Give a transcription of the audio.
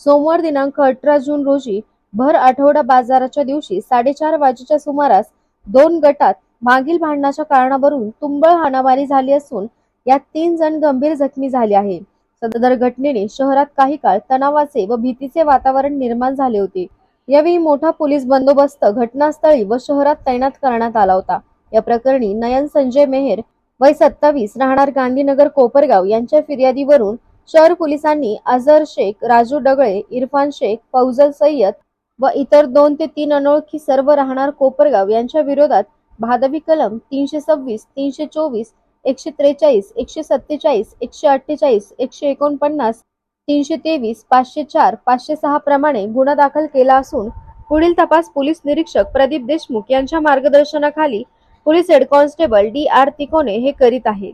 सोमवार दिनांक अठरा जून रोजी भर आठवडा बाजाराच्या दिवशी साडेचार वाजेच्या सुमारास दोन गटात मागील भांडणाच्या कारणावरून तुंबळ हाणामारी झाली असून यात तीन जण गंभीर जखमी झाले आहे. सदर घटनेने शहरात काही काळ तणावाचे व भीतीचे वातावरण निर्माण झाले होते. यावेळी मोठा पोलीस बंदोबस्त घटनास्थळी व शहरात तैनात करण्यात आला होता. या प्रकरणी नयन संजय मेहेर वय सत्तावीस राहणार गांधीनगर कोपरगाव यांच्या फिर्यादीवरून शहर पोलिसांनी अझर शेख राजू डगळे इरफान शेख फौजल सय्यद व इतर दोन ते तीन अनोळखी सर्व राहणार कोपरगाव यांच्या विरोधात भादवी कलम तीनशे सव्वीस तीनशे चोवीस एकशे त्रेचाळीस एकशे सत्तेचाळीस एकशे अठ्ठेचाळीस एकशे एकोणपन्नास तीनशे तेवीस पाचशे चार पाचशे सहा प्रमाणे गुन्हा दाखल केला असून पुढील तपास पोलीस निरीक्षक प्रदीप देशमुख यांच्या मार्गदर्शनाखाली police head constable D R Tikone हे करीत आहेत.